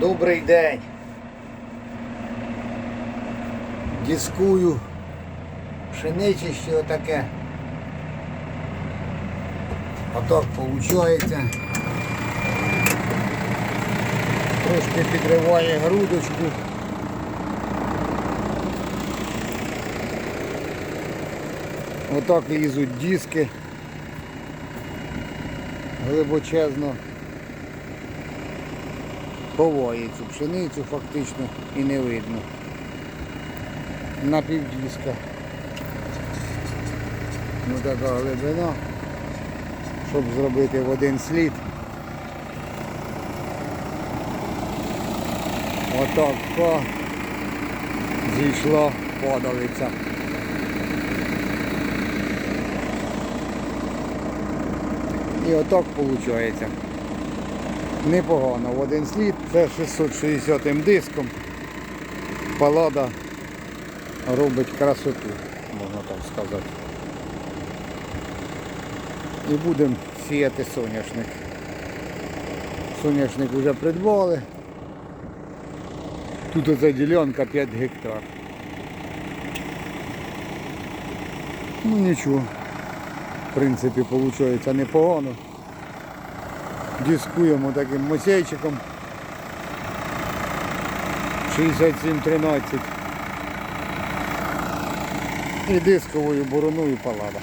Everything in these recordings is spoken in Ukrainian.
Добрий день. Дискую пшеничище отаке. Отак виходить. Трошки підриває грудочку. Отак лізуть диски. Глибочезно ховає цю пшеницю фактично і не видно. На півдіска. Ну така глибина, щоб зробити в один слід. Отак зійшла падалиця. І отак виходить. Непогано в один слід. Це 660 диском. Палада робить красоту, можна так сказати. І будемо сіяти соняшник. Соняшник вже придбали. Тут оця ділянка 5 гектар. Ну нічого. В принципі, виходить непогано. Дискуємо таким мосейчиком 67-13 і дисковою бороною палада.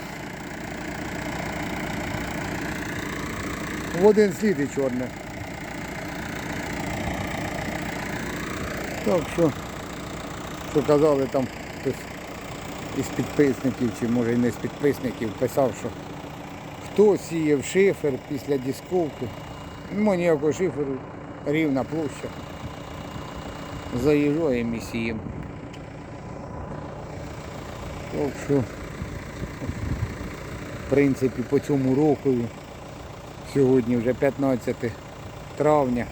В один слід і чорне. Так що, що казали там хтось із підписників, чи може і не з підписників, писав, що хто сіяв шифер після дисковки. Нема ніякого шиферу, рівна площа. Заїжджаємо і сіємо. Так що, в принципі, по цьому року, сьогодні вже 15 травня,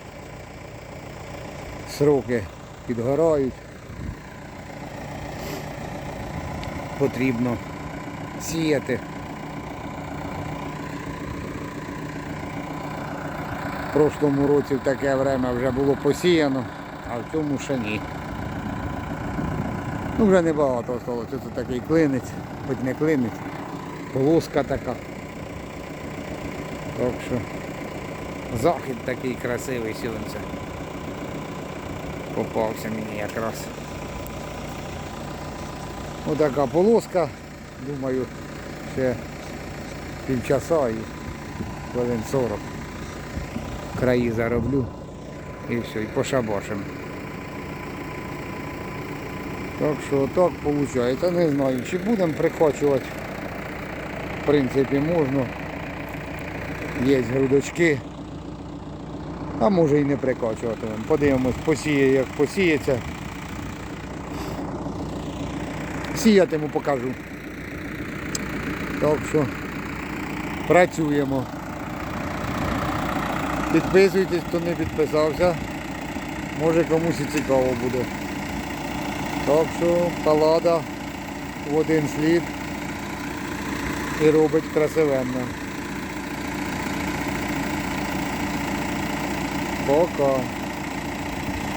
сроки підгорають. Потрібно сіяти. В прошлому році в таке время вже було посіяно, а в цьому ще ні. Ну вже небагато осталось. Це такий клинець, хоч не клинець, полоска така. Так що захід такий красивий сонце. Попався мені якраз. Отака полоска, думаю, ще півчаса і хвилин 40 краї зароблю і все, і пошабашим. Так що так виходить. Не знаю, чи будемо прихвачувати. В принципі, можна. Є грудочки. А може і не прикачуватимемо. Подивимось, посіє, як посіється. Сіятиму покажу. Так що працюємо. Підписуйтесь, хто не підписався. Може комусь і цікаво буде. Так що палада в один слід і робить красивенно. Пока.